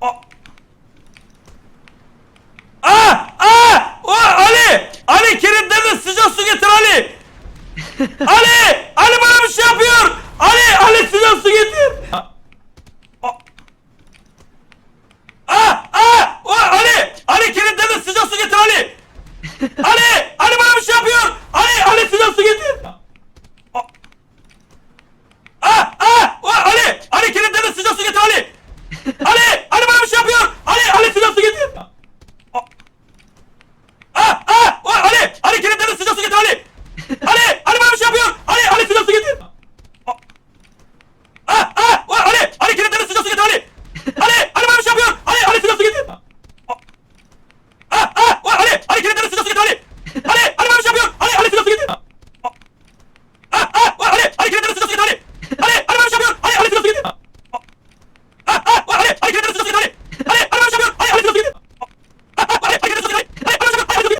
A- Aa! Aa! O, Ali! Ali kilitledin sıcak su getir Ali! Ali! Ali bana bir şey yapıyor! Ali! Ali sıcak su getir! A-